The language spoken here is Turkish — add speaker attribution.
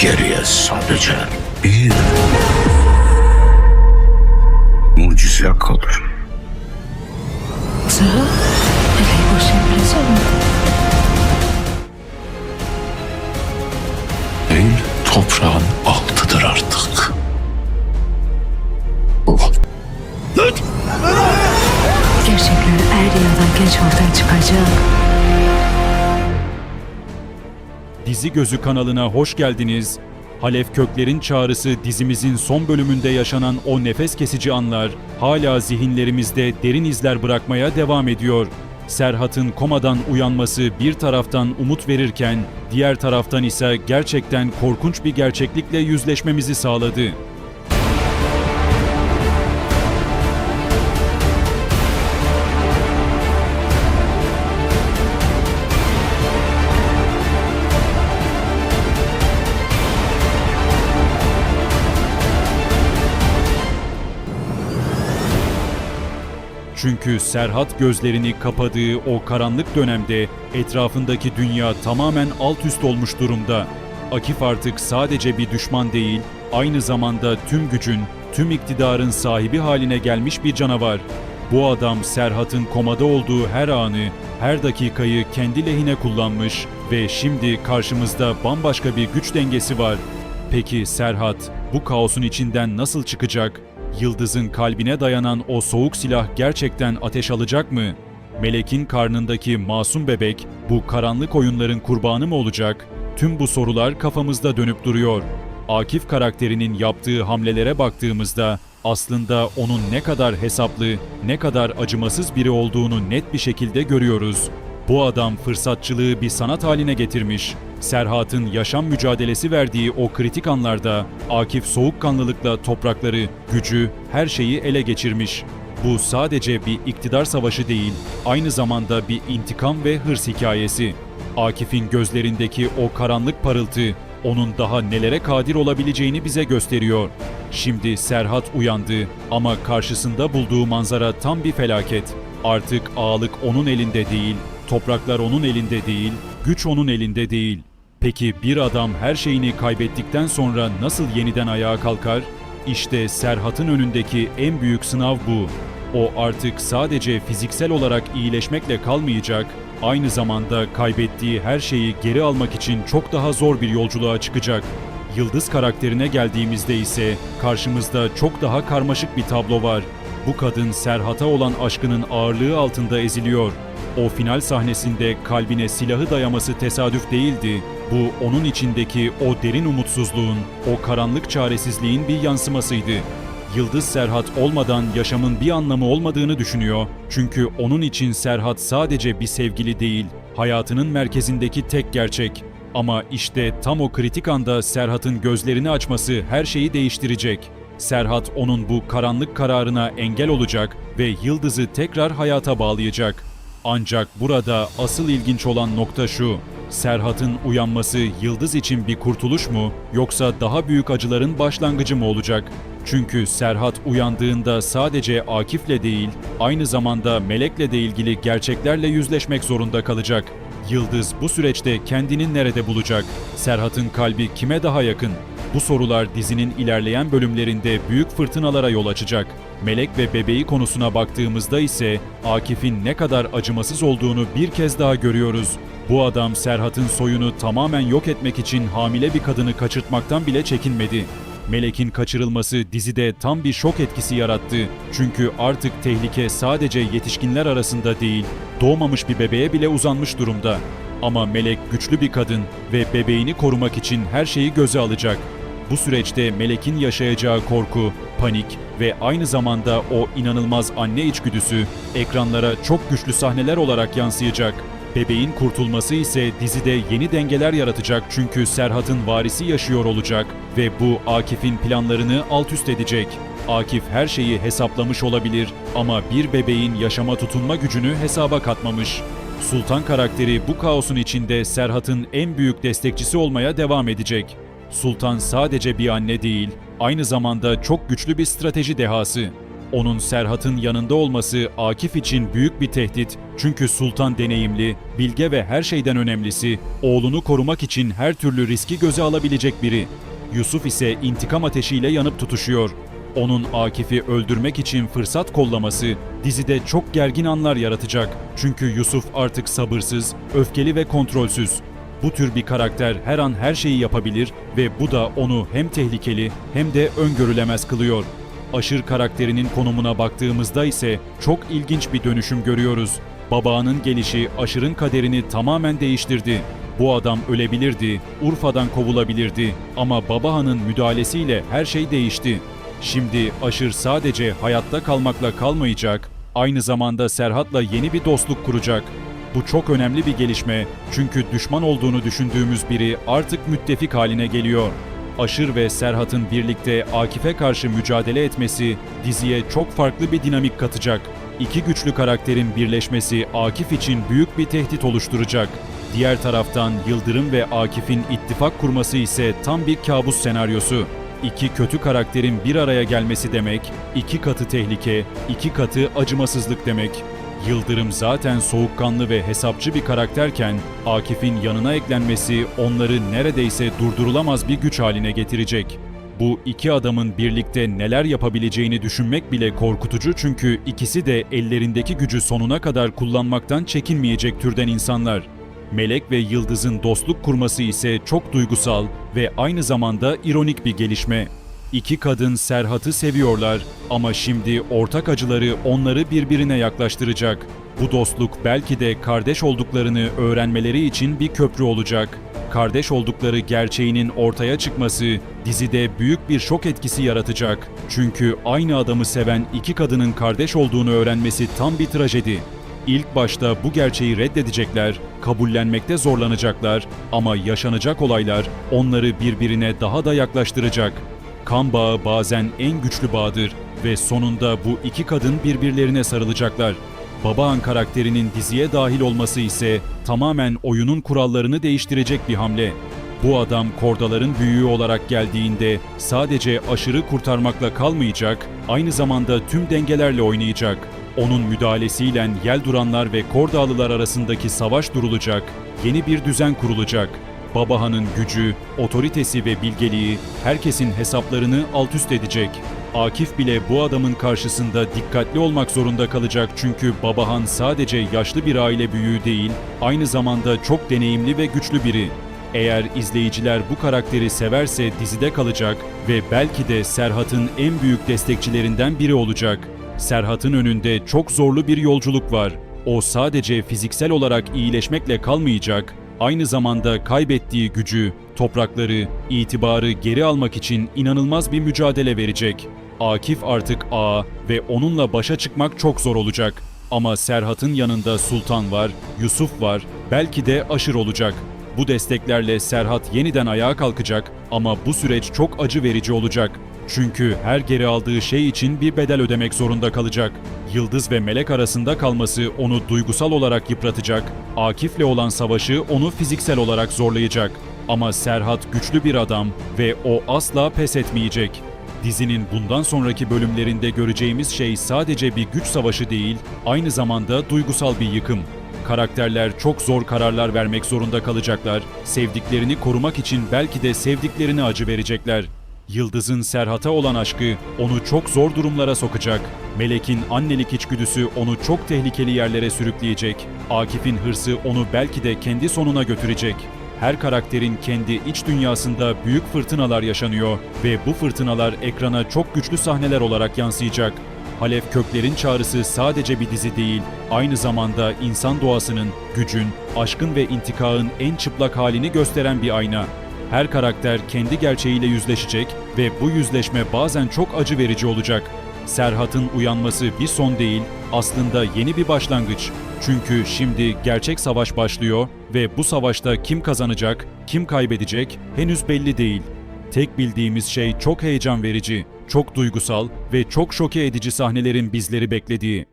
Speaker 1: Geriye sadece bir mucize kalır. Değil, toprağın altıdır artık.
Speaker 2: Gerçekler er ya da geç ortaya çıkacak.
Speaker 3: Dizi Gözü kanalına hoş geldiniz. Halef Kökler'in çağrısı dizimizin son bölümünde yaşanan o nefes kesici anlar hala zihinlerimizde derin izler bırakmaya devam ediyor. Serhat'ın komadan uyanması bir taraftan umut verirken diğer taraftan ise gerçekten korkunç bir gerçeklikle yüzleşmemizi sağladı. Çünkü Serhat gözlerini kapadığı o karanlık dönemde etrafındaki dünya tamamen alt üst olmuş durumda. Akif artık sadece bir düşman değil, aynı zamanda tüm gücün, tüm iktidarın sahibi haline gelmiş bir canavar. Bu adam Serhat'ın komada olduğu her anı, her dakikayı kendi lehine kullanmış ve şimdi karşımızda bambaşka bir güç dengesi var. Peki Serhat bu kaosun içinden nasıl çıkacak? Yıldız'ın kalbine dayanan o soğuk silah gerçekten ateş alacak mı? Melek'in karnındaki masum bebek bu karanlık oyunların kurbanı mı olacak? Tüm bu sorular kafamızda dönüp duruyor. Akif karakterinin yaptığı hamlelere baktığımızda aslında onun ne kadar hesaplı, ne kadar acımasız biri olduğunu net bir şekilde görüyoruz. Bu adam fırsatçılığı bir sanat haline getirmiş. Serhat'ın yaşam mücadelesi verdiği o kritik anlarda Akif soğukkanlılıkla toprakları, gücü, her şeyi ele geçirmiş. Bu sadece bir iktidar savaşı değil, aynı zamanda bir intikam ve hırs hikayesi. Akif'in gözlerindeki o karanlık parıltı, onun daha nelere kadir olabileceğini bize gösteriyor. Şimdi Serhat uyandı ama karşısında bulduğu manzara tam bir felaket. Artık ağalık onun elinde değil, topraklar onun elinde değil, güç onun elinde değil. Peki bir adam her şeyini kaybettikten sonra nasıl yeniden ayağa kalkar? İşte Serhat'ın önündeki en büyük sınav bu. O artık sadece fiziksel olarak iyileşmekle kalmayacak, aynı zamanda kaybettiği her şeyi geri almak için çok daha zor bir yolculuğa çıkacak. Yıldız karakterine geldiğimizde ise karşımızda çok daha karmaşık bir tablo var. Bu kadın Serhat'a olan aşkının ağırlığı altında eziliyor. O final sahnesinde kalbine silahı dayaması tesadüf değildi. Bu onun içindeki o derin umutsuzluğun, o karanlık çaresizliğin bir yansımasıydı. Yıldız Serhat olmadan yaşamın bir anlamı olmadığını düşünüyor. Çünkü onun için Serhat sadece bir sevgili değil, hayatının merkezindeki tek gerçek. Ama işte tam o kritik anda Serhat'ın gözlerini açması her şeyi değiştirecek. Serhat onun bu karanlık kararına engel olacak ve Yıldız'ı tekrar hayata bağlayacak. Ancak burada asıl ilginç olan nokta şu. Serhat'ın uyanması Yıldız için bir kurtuluş mu yoksa daha büyük acıların başlangıcı mı olacak? Çünkü Serhat uyandığında sadece Akif'le değil, aynı zamanda Melek'le de ilgili gerçeklerle yüzleşmek zorunda kalacak. Yıldız bu süreçte kendini nerede bulacak? Serhat'ın kalbi kime daha yakın? Bu sorular dizinin ilerleyen bölümlerinde büyük fırtınalara yol açacak. Melek ve bebeği konusuna baktığımızda ise Akif'in ne kadar acımasız olduğunu bir kez daha görüyoruz. Bu adam Serhat'ın soyunu tamamen yok etmek için hamile bir kadını kaçırtmaktan bile çekinmedi. Melek'in kaçırılması dizide tam bir şok etkisi yarattı. Çünkü artık tehlike sadece yetişkinler arasında değil, doğmamış bir bebeğe bile uzanmış durumda. Ama Melek güçlü bir kadın ve bebeğini korumak için her şeyi göze alacak. Bu süreçte Melek'in yaşayacağı korku, panik ve aynı zamanda o inanılmaz anne içgüdüsü ekranlara çok güçlü sahneler olarak yansıyacak. Bebeğin kurtulması ise dizide yeni dengeler yaratacak çünkü Serhat'ın varisi yaşıyor olacak ve bu Akif'in planlarını alt üst edecek. Akif her şeyi hesaplamış olabilir ama bir bebeğin yaşama tutunma gücünü hesaba katmamış. Sultan karakteri bu kaosun içinde Serhat'ın en büyük destekçisi olmaya devam edecek. Sultan sadece bir anne değil, aynı zamanda çok güçlü bir strateji dehası. Onun Serhat'ın yanında olması Akif için büyük bir tehdit. Çünkü Sultan deneyimli, bilge ve her şeyden önemlisi, oğlunu korumak için her türlü riski göze alabilecek biri. Yusuf ise intikam ateşiyle yanıp tutuşuyor. Onun Akif'i öldürmek için fırsat kollaması dizide çok gergin anlar yaratacak. Çünkü Yusuf artık sabırsız, öfkeli ve kontrolsüz. Bu tür bir karakter her an her şeyi yapabilir ve bu da onu hem tehlikeli hem de öngörülemez kılıyor. Aşır karakterinin konumuna baktığımızda ise çok ilginç bir dönüşüm görüyoruz. Babağının gelişi Aşır'ın kaderini tamamen değiştirdi. Bu adam ölebilirdi, Urfa'dan kovulabilirdi ama Babahan'ın müdahalesiyle her şey değişti. Şimdi Aşır sadece hayatta kalmakla kalmayacak, aynı zamanda Serhat'la yeni bir dostluk kuracak. Bu çok önemli bir gelişme çünkü düşman olduğunu düşündüğümüz biri artık müttefik haline geliyor. Aşır ve Serhat'ın birlikte Akif'e karşı mücadele etmesi diziye çok farklı bir dinamik katacak. İki güçlü karakterin birleşmesi Akif için büyük bir tehdit oluşturacak. Diğer taraftan Yıldırım ve Akif'in ittifak kurması ise tam bir kabus senaryosu. İki kötü karakterin bir araya gelmesi demek, iki katı tehlike, iki katı acımasızlık demek. Yıldırım zaten soğukkanlı ve hesapçı bir karakterken Akif'in yanına eklenmesi onları neredeyse durdurulamaz bir güç haline getirecek. Bu iki adamın birlikte neler yapabileceğini düşünmek bile korkutucu çünkü ikisi de ellerindeki gücü sonuna kadar kullanmaktan çekinmeyecek türden insanlar. Melek ve Yıldız'ın dostluk kurması ise çok duygusal ve aynı zamanda ironik bir gelişme. İki kadın Serhat'ı seviyorlar ama şimdi ortak acıları onları birbirine yaklaştıracak. Bu dostluk belki de kardeş olduklarını öğrenmeleri için bir köprü olacak. Kardeş oldukları gerçeğinin ortaya çıkması dizide büyük bir şok etkisi yaratacak. Çünkü aynı adamı seven iki kadının kardeş olduğunu öğrenmesi tam bir trajedi. İlk başta bu gerçeği reddedecekler, kabullenmekte zorlanacaklar ama yaşanacak olaylar onları birbirine daha da yaklaştıracak. Kan bağı bazen en güçlü bağdır ve sonunda bu iki kadın birbirlerine sarılacaklar. Babaan karakterinin diziye dahil olması ise tamamen oyunun kurallarını değiştirecek bir hamle. Bu adam kordaların büyüğü olarak geldiğinde sadece aşırı kurtarmakla kalmayacak, aynı zamanda tüm dengelerle oynayacak. Onun müdahalesiyle yel duranlar ve Kordağlılar arasındaki savaş durulacak, yeni bir düzen kurulacak. Babahan'ın gücü, otoritesi ve bilgeliği herkesin hesaplarını alt üst edecek. Akif bile bu adamın karşısında dikkatli olmak zorunda kalacak çünkü Babahan sadece yaşlı bir aile büyüğü değil, aynı zamanda çok deneyimli ve güçlü biri. Eğer izleyiciler bu karakteri severse dizide kalacak ve belki de Serhat'ın en büyük destekçilerinden biri olacak. Serhat'ın önünde çok zorlu bir yolculuk var. O sadece fiziksel olarak iyileşmekle kalmayacak, aynı zamanda kaybettiği gücü, toprakları, itibarı geri almak için inanılmaz bir mücadele verecek. Akif artık ağa ve onunla başa çıkmak çok zor olacak. Ama Serhat'ın yanında Sultan var, Yusuf var, belki de Aşır olacak. Bu desteklerle Serhat yeniden ayağa kalkacak ama bu süreç çok acı verici olacak. Çünkü her geri aldığı şey için bir bedel ödemek zorunda kalacak. Yıldız ve Melek arasında kalması onu duygusal olarak yıpratacak. Akif'le olan savaşı onu fiziksel olarak zorlayacak. Ama Serhat güçlü bir adam ve o asla pes etmeyecek. Dizinin bundan sonraki bölümlerinde göreceğimiz şey sadece bir güç savaşı değil, aynı zamanda duygusal bir yıkım. Karakterler çok zor kararlar vermek zorunda kalacaklar. Sevdiklerini korumak için belki de sevdiklerine acı verecekler. Yıldız'ın Serhat'a olan aşkı onu çok zor durumlara sokacak. Melek'in annelik içgüdüsü onu çok tehlikeli yerlere sürükleyecek. Akif'in hırsı onu belki de kendi sonuna götürecek. Her karakterin kendi iç dünyasında büyük fırtınalar yaşanıyor ve bu fırtınalar ekrana çok güçlü sahneler olarak yansıyacak. Halef Kökler'in çağrısı sadece bir dizi değil, aynı zamanda insan doğasının, gücün, aşkın ve intikamın en çıplak halini gösteren bir ayna. Her karakter kendi gerçeğiyle yüzleşecek ve bu yüzleşme bazen çok acı verici olacak. Serhat'ın uyanması bir son değil, aslında yeni bir başlangıç. Çünkü şimdi gerçek savaş başlıyor ve bu savaşta kim kazanacak, kim kaybedecek henüz belli değil. Tek bildiğimiz şey çok heyecan verici, çok duygusal ve çok şoke edici sahnelerin bizleri beklediği.